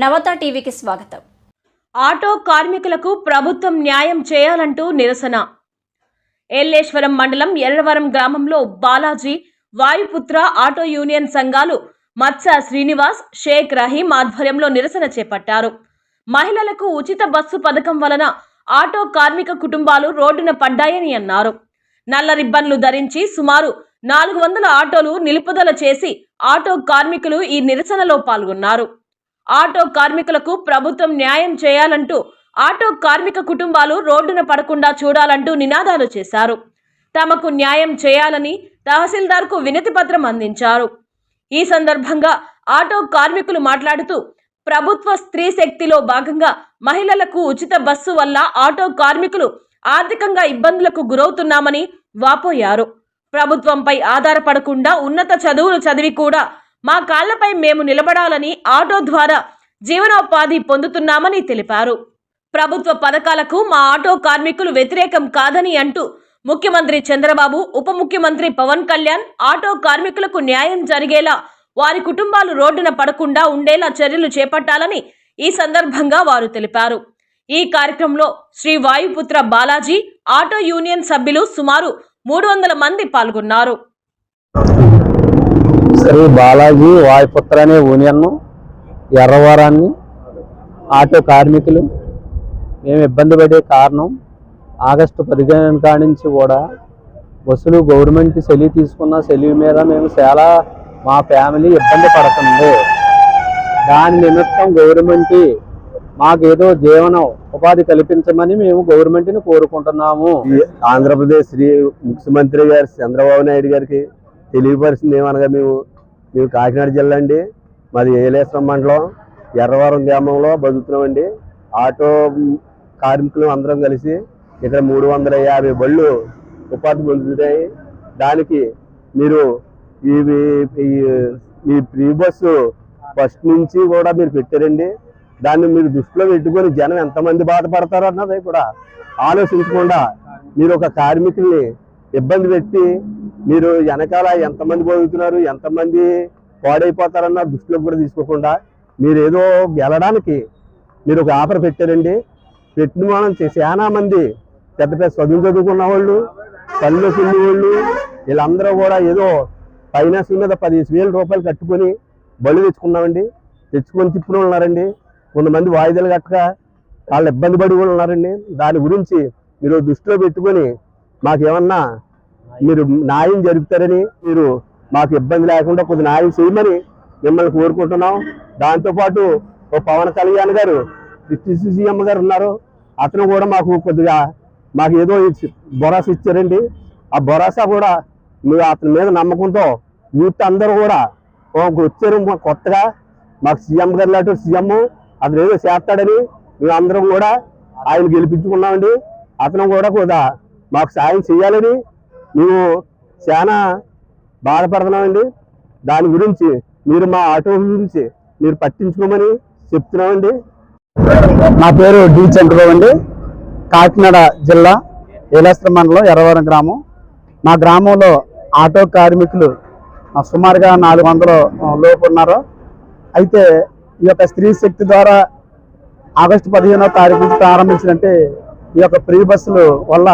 నవత టీవీకి స్వాగతం. ఆటో కార్మికులకు ప్రభుత్వం న్యాయం చేయాలంటూ నిరసన. ఎల్లేశ్వరం మండలం ఎర్రవరం గ్రామంలో బాలాజీ వాయుపుత్ర ఆటో యూనియన్ సంఘాలు మత్స శ్రీనివాస్ షేక్ రహీం ఆధ్వర్యంలో నిరసన చేపట్టారు. మహిళలకు ఉచిత బస్సు పథకం వలన ఆటో కార్మిక కుటుంబాలు రోడ్డున పడ్డాయని అన్నారు. నల్ల రిబ్బన్లు ధరించి సుమారు నాలుగు వందల ఆటోలు నిలుపుదల చేసి ఆటో కార్మికులు ఈ నిరసనలో పాల్గొన్నారు. ఆటో కార్మికులకు ప్రభుత్వం న్యాయం చేయాలంటూ ఆటో కార్మిక కుటుంబాలు రోడ్డున పడకుండా చూడాలంటూ నినాదాలు చేశారు. తమకు న్యాయం చేయాలని తహసీల్దార్కు వినతి పత్రం అందించారు. ఈ సందర్భంగా ఆటో కార్మికులు మాట్లాడుతూ ప్రభుత్వ స్త్రీ శక్తిలో భాగంగా మహిళలకు ఉచిత బస్సు వల్ల ఆటో కార్మికులు ఆర్థికంగా ఇబ్బందులకు గురవుతున్నామని వాపోయారు. ప్రభుత్వంపై ఆధారపడకుండా ఉన్నత చదువులు చదివి కూడా మా కాళ్ళపై మేము నిలబడాలని ఆటో ద్వారా జీవనోపాధి పొందుతున్నామని తెలిపారు. ప్రభుత్వ పథకాలకు మా ఆటో కార్మికులు వ్యతిరేకం కాదని అంటూ ముఖ్యమంత్రి చంద్రబాబు ఉప ముఖ్యమంత్రి పవన్ కళ్యాణ్ ఆటో కార్మికులకు న్యాయం జరిగేలా వారి కుటుంబాలు రోడ్డున పడకుండా ఉండేలా చర్యలు చేపట్టాలని ఈ సందర్భంగా వారు తెలిపారు. ఈ కార్యక్రమంలో శ్రీ వాయుపుత్ర బాలాజీ ఆటో యూనియన్ సభ్యులు సుమారు మూడు వందల మంది పాల్గొన్నారు. శ్రీ బాలాజీ వాయుపుత్ర అనే యూనియన్ ఎర్రవారాన్ని ఆటో కార్మికులు మేము ఇబ్బంది పడే కారణం ఆగస్టు పదిహేను కాడి నుంచి కూడా బస్సులు గవర్నమెంట్ సెలవు తీసుకున్న సెలవు మీద మేము చాలా మా ఫ్యామిలీ ఇబ్బంది పడుతుంది. దాని నిమిత్తం గవర్నమెంట్ మాకేదో జీవనం ఉపాధి కల్పించమని మేము గవర్నమెంట్ని కోరుకుంటున్నాము. ఆంధ్రప్రదేశ్ శ్రీ ముఖ్యమంత్రి గారు చంద్రబాబు నాయుడు గారికి తెలియపరిచింది ఏమనగా మేము మేము కాకినాడ జిల్లా అండి. మాది ఏలేశ్వరం మండలం. ఎర్రవరం గ్రామంలో బతుకుతున్నామండి. ఆటో కార్మికులు అందరం కలిసి ఇక్కడ మూడు వందల యాభై బళ్ళు ఉపాధి పొందుతున్నాయి. దానికి మీరు ఇవి ఈ- ఫ్రీ బస్సు ఫస్ట్ నుంచి కూడా మీరు పెట్టారండి. దాన్ని మీరు దృష్టిలో పెట్టుకొని జనం ఎంతమంది బాధపడతారో అన్నది కూడా ఆలోచించకుండా మీరు ఒక కార్మికుల్ని ఇబ్బంది పెట్టి మీరు వెనకాల ఎంతమంది బతుకుతున్నారు ఎంతమంది పాడైపోతారన్న దృష్టిలో కూడా తీసుకోకుండా మీరు ఏదో గెలడానికి మీరు ఒక ఆఫర్ పెట్టారండి. పెట్టిన మనం చాలా మంది పెద్ద పెద్ద చదువు చదువుకున్న వాళ్ళు పనిలో పిల్లి వాళ్ళు వీళ్ళందరూ కూడా ఏదో ఫైనాన్స్ మీద పదిహేను వేల రూపాయలు కట్టుకొని బళ్ళు తెచ్చుకున్నామండి తెచ్చుకొని తిప్పులు ఉన్నారండి. కొంతమంది వాయిదాలు కట్టక వాళ్ళు ఇబ్బంది పడి కూడా ఉన్నారండి. దాని గురించి మీరు దృష్టిలో పెట్టుకొని మాకేమన్నా మీరు న్యాయం జరుపుతారని మీరు మాకు ఇబ్బంది లేకుండా కొద్ది న్యాయం చేయమని మిమ్మల్ని కోరుకుంటున్నాం. దాంతోపాటు ఓ పవన్ కళ్యాణ్ గారు డిప్యూటీ సీఎం గారు ఉన్నారు. అతను కూడా మాకు కొద్దిగా మాకు ఏదో భరోసా ఇచ్చారండి. ఆ భరోసా కూడా మీరు అతని మీద నమ్మకంతో యూత్ అందరూ కూడా వచ్చారు కొత్తగా. మాకు సీఎం గారు లాంటి సీఎం. అతను ఏదో చేస్తాడని మేము అందరం కూడా ఆయన గెలిపించుకున్నామండి. అతను కూడా కూడా మాకు సాయం చేయాలని మేము చాలా బాధపడుతున్నామండి దాని గురించి మీరు మా ఆటో గురించి మీరు పట్టించుకోమని చెప్తున్నామండి. నా పేరు డి చంద్రబాబు అండి. కాకినాడ జిల్లా ఏలాస్త్ర మండలం ఎర్రవరం గ్రామం. మా గ్రామంలో ఆటో కార్మికులు సుమారుగా నాలుగు వందల లోపు ఉన్నారు. అయితే ఈ యొక్క స్త్రీ శక్తి ద్వారా ఆగస్టు పదిహేనో తారీఖు నుంచి ప్రారంభించినట్టే ఈ యొక్క ఫ్రీ బస్సులు వల్ల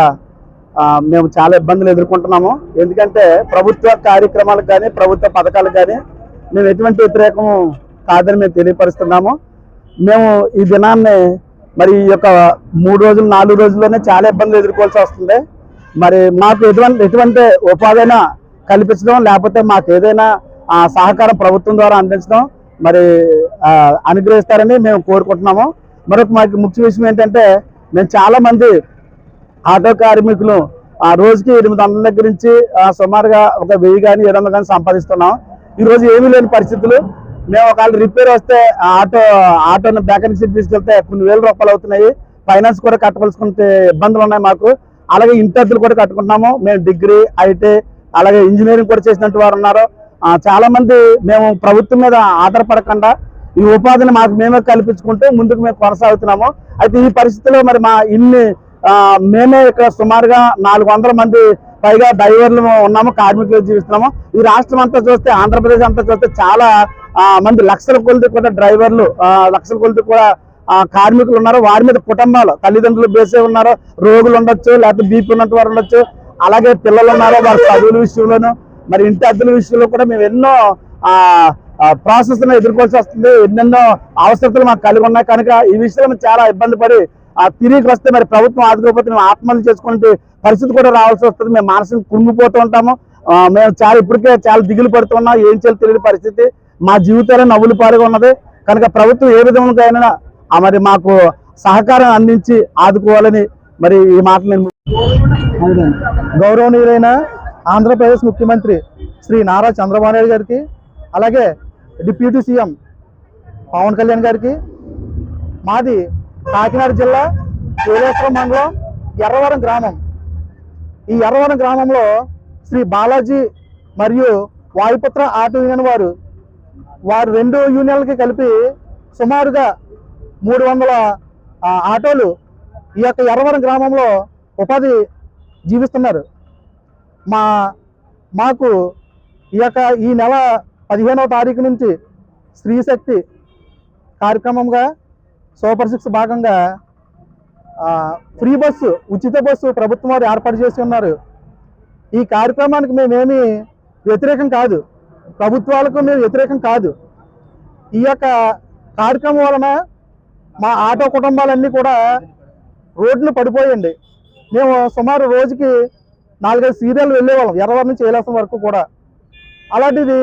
మేము చాలా ఇబ్బందులు ఎదుర్కొంటున్నాము. ఎందుకంటే ప్రభుత్వ కార్యక్రమాలకు కానీ ప్రభుత్వ పథకాలకు కానీ మేము ఎటువంటి వ్యతిరేకం కాదని మేము తెలియపరుస్తున్నాము. మేము ఈ దినాన్ని మరి ఈ యొక్క మూడు రోజులు నాలుగు రోజుల్లోనే చాలా ఇబ్బందులు ఎదుర్కోవాల్సి వస్తుంది. మరి మాకు ఎటువంటి ఎటువంటి ఉపాధైనా కల్పించడం లేకపోతే మాకు ఏదైనా ఆ, సహకారం ప్రభుత్వం ద్వారా అందించడం మరి అనుగ్రహిస్తారని మేము కోరుకుంటున్నాము. మరొక మాకు ముఖ్య విషయం ఏంటంటే మేము చాలామంది ఆటో కార్మికులు ఆ రోజుకి ఎనిమిది వందల దగ్గర నుంచి సుమారుగా ఒక వెయ్యి కానీ ఏడు వందలు కానీ సంపాదిస్తున్నాం. ఈ రోజు ఏమీ లేని పరిస్థితులు. మేము ఒకవేళ రిపేర్ వస్తే ఆటో ఆటోని మెకానిక్ షెడ్ తీసుకెళ్తే కొన్ని వేల రూపాయలు అవుతున్నాయి. ఫైనాన్స్ కూడా కట్టవలసుకుంటే ఇబ్బందులు ఉన్నాయి మాకు. అలాగే ఇంటర్లు కూడా కట్టుకుంటున్నాము. మేము డిగ్రీ ఐటీ అలాగే ఇంజనీరింగ్ కూడా చేసినట్టు వారు ఉన్నారు. చాలామంది చాలా మంది మేము ప్రభుత్వం మీద ఆధారపడకుండా ఈ ఉపాధిని మాకు మేమే కల్పించుకుంటూ ముందుకు మేము కొనసాగుతున్నాము. అయితే ఈ పరిస్థితిలో మరి మా ఇన్ని మేమే ఇక్కడ సుమారుగా నాలుగు వందల మంది పైగా డ్రైవర్లు ఉన్నాము కార్మికులు జీవిస్తున్నాము. ఈ రాష్ట్రం అంతా చూస్తే ఆంధ్రప్రదేశ్ అంతా చూస్తే చాలా మంది లక్షల కొలది కూడా డ్రైవర్లు లక్షల కొలది కూడా కార్మికులు ఉన్నారు. వారి మీద కుటుంబాలు తల్లిదండ్రులు బేసే ఉన్నారు. రోగులు ఉండొచ్చు లేకపోతే బీపీ ఉన్నట్టు వారు ఉండొచ్చు. అలాగే పిల్లలు ఉన్నారు వారి చదువుల విషయంలోను. మరి ఇంటి అద్దెల విషయంలో కూడా మేము ఎన్నో ఆ ప్రాసెస్ ఎదుర్కోవాల్సి వస్తుంది. ఎన్నెన్నో అవసరతలు మాకు కలిగి ఉన్నాయి. కనుక ఈ విషయంలో చాలా ఇబ్బంది పడి ఆ తిరిగి వస్తే మరి ప్రభుత్వం ఆదుకోకపోతే మేము ఆత్మహత్య చేసుకుంటే పరిస్థితి కూడా రావాల్సి వస్తుంది. మేము మానసిక కుంగిపోతూ ఉంటాము. మేము చాలా ఇప్పటికే చాలా దిగులు పడుతున్నాం ఏం చేయాలి తెలియని పరిస్థితి. మా జీవితాలే నవ్వులు పారుగా ఉన్నది. కనుక ప్రభుత్వం ఏ విధంగా అయినా మరి మాకు సహకారం అందించి ఆదుకోవాలని మరి ఈ మాట నేను గౌరవనీయులైన ఆంధ్రప్రదేశ్ ముఖ్యమంత్రి శ్రీ నారా చంద్రబాబు నాయుడు గారికి అలాగే డిప్యూటీ సీఎం పవన్ కళ్యాణ్ గారికి మాది కాకినాడ జిల్లా ఏలేశ్వరం మండలం ఎర్రవరం గ్రామం. ఈ ఎర్రవరం గ్రామంలో శ్రీ బాలాజీ మరియు వాయుపుత్ర ఆటో యూనియన్ వారు వారు రెండు యూనియన్లకి కలిపి సుమారుగా మూడు వందల ఆటోలు ఈ యొక్క ఎర్రవరం గ్రామంలో ఉపాధి జీవిస్తున్నారు. మా మాకు ఈ యొక్క ఈ నెల పదిహేనవ తారీఖు నుంచి స్త్రీశక్తి కార్యక్రమంగా సూపర్ సిక్స్ భాగంగా ఫ్రీ బస్సు ఉచిత బస్సు ప్రభుత్వం వారు ఏర్పాటు చేసి ఉన్నారు. ఈ కార్యక్రమానికి మేమేమి వ్యతిరేకం కాదు. ప్రభుత్వాలకు మేము వ్యతిరేకం కాదు. ఈ యొక్క కార్యక్రమం వలన మా ఆటో కుటుంబాలన్నీ కూడా రోడ్డును పడిపోయండి. మేము సుమారు రోజుకి నాలుగైదు సీరియల్ వెళ్ళేవాళ్ళం ఎర్రవారి నుంచి ఏలాసం వరకు కూడా. అలాంటిది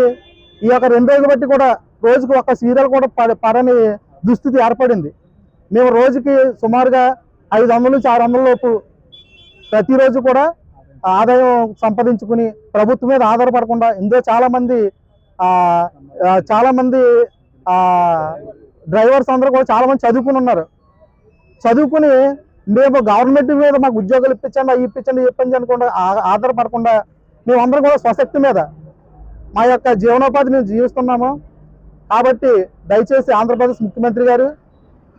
ఈ యొక్క రెండు రోజులు బట్టి కూడా రోజుకి ఒక సీరియల్ కూడా పడ పడని దుస్థితి ఏర్పడింది. మేము రోజుకి సుమారుగా ఐదు వందల నుంచి ఆరు వందల లోపు ప్రతిరోజు కూడా ఆదాయం సంపాదించుకుని ప్రభుత్వం మీద ఆధారపడకుండా ఇందులో చాలామంది చాలామంది డ్రైవర్స్ అందరూ కూడా చాలామంది చదువుకుని ఉన్నారు. చదువుకుని మేము గవర్నమెంట్ మీద మాకు ఉద్యోగాలు ఇప్పించండి అవి ఇప్పించండి ఇవి ఇప్పించండి అనుకుండా ఆధారపడకుండా మేమందరం కూడా స్వశక్తి మీద మా యొక్క జీవనోపాధి మేము జీవిస్తున్నాము. కాబట్టి దయచేసి ఆంధ్రప్రదేశ్ ముఖ్యమంత్రి గారు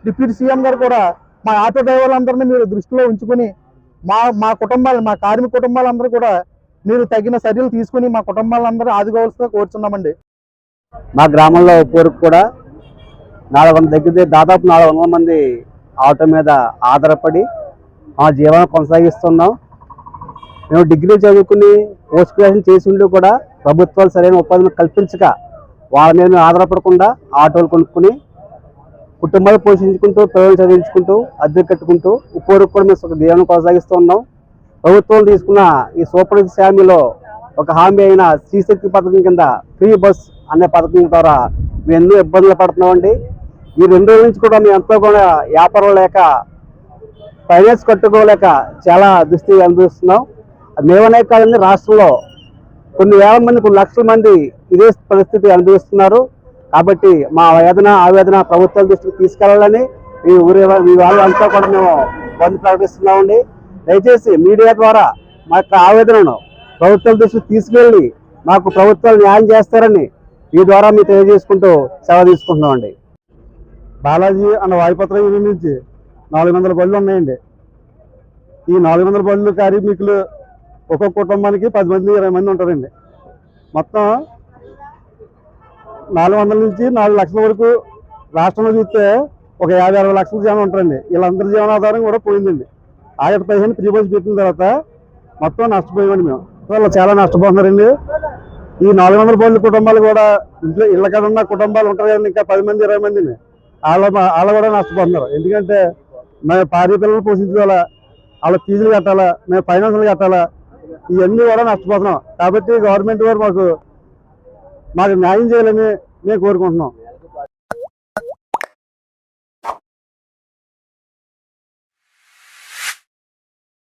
డిప్యూటీ సీఎం గారు కూడా మా ఆటో డ్రైవర్లందరినీ మీరు దృష్టిలో ఉంచుకుని మా మా కుటుంబాలు మా కార్మిక కుటుంబాలందరూ కూడా మీరు తగిన చర్యలు తీసుకుని మా కుటుంబాలందరూ ఆదుకోవాల్సిందిగా కోరుచున్నామండి. మా గ్రామంలో పూర్వకు కూడా నాలుగు వందల దగ్గర దాదాపు నాలుగు వందల మంది ఆటో మీద ఆధారపడి మా జీవనం కొనసాగిస్తున్నాం. మేము డిగ్రీ చదువుకుని పోస్ట్ గ్రాడ్యుయేషన్ చేసి ఉండి కూడా ప్రభుత్వాలు సరైన ఉపాధిని కల్పించక వాళ్ళ మీద ఆధారపడకుండా ఆటోలు కొనుక్కుని కుటుంబాలు పోషించుకుంటూ పిల్లలు చదివించుకుంటూ అద్దె కట్టుకుంటూ ఉపూరకు కూడా మేము దీవెన కొనసాగిస్తూ ఉన్నాం. ప్రభుత్వం తీసుకున్న ఈ సూపర్ హామీలో ఒక హామీ అయిన శ్రీశక్తి పథకం కింద ఫ్రీ బస్ అనే పథకం ద్వారా మేము ఎన్నో ఇబ్బందులు పడుతున్నామండి. ఈ రెండు రోజుల నుంచి కూడా మేము ఎంతో కూడా వ్యాపారం లేక ఫైనాన్స్ కట్టుకోలేక చాలా దుస్థితి అనుభవిస్తున్నాం. మేమనే కాదండి రాష్ట్రంలో కొన్ని వేల మంది కొన్ని లక్షల మంది ఇదే పరిస్థితి అనుభవిస్తున్నారు. కాబట్టి మా వేదన ఆవేదన ప్రభుత్వాల దృష్టికి తీసుకెళ్ళాలని ఈ ఊరి వా- మీ వాళ్ళంతా కూడా మేము బంద్ ప్రకటిస్తున్నామండి. దయచేసి మీడియా ద్వారా మా యొక్క ఆవేదనను ప్రభుత్వాల దృష్టికి తీసుకెళ్ళి మాకు ప్రభుత్వాలు న్యాయం చేస్తారని ఈ ద్వారా మీరు తెలియజేసుకుంటూ సెలవు తీసుకుంటున్నామండి. బాలాజీ అన్న వాయుపత్రం యూనియన్ నుంచి నాలుగు వందల బళ్ళు ఉన్నాయండి. ఈ నాలుగు వందల బళ్ళు కార్మికులు ఒక్కొక్క కుటుంబానికి పది మంది ఇరవై మంది ఉంటారండి. మొత్తం నాలుగు వందల నుంచి నాలుగు లక్షల వరకు రాష్ట్రంలో చూస్తే ఒక యాభై అరవై లక్షల జనం ఉంటారండి. వీళ్ళందరి జీవనాధారం కూడా పోయిందండి. ఆగటి పదిహేను ఫ్రీ బస్ పెట్టిన తర్వాత మొత్తం నష్టపోయామండి మేము. వాళ్ళు చాలా నష్టపోతున్నారండి. ఈ నాలుగు వందల బళ్ళు కుటుంబాలు కూడా ఇంట్లో ఇళ్ళ కడ ఉన్న కుటుంబాలు ఉంటారు కదండి ఇంకా పది మంది ఇరవై మందిని వాళ్ళ వాళ్ళు కూడా నష్టపోతున్నారు. ఎందుకంటే మేము భార్య పిల్లలు పోషించుకోవాలా వాళ్ళ ఫీజులు కట్టాలా మేము ఫైనాన్సులు కట్టాలా ఇవన్నీ కూడా నష్టపోతున్నాం. కాబట్టి గవర్నమెంట్ వారు మాకు మాకు న్యాయం చేయాలని మేము కోరుకుంటున్నాం.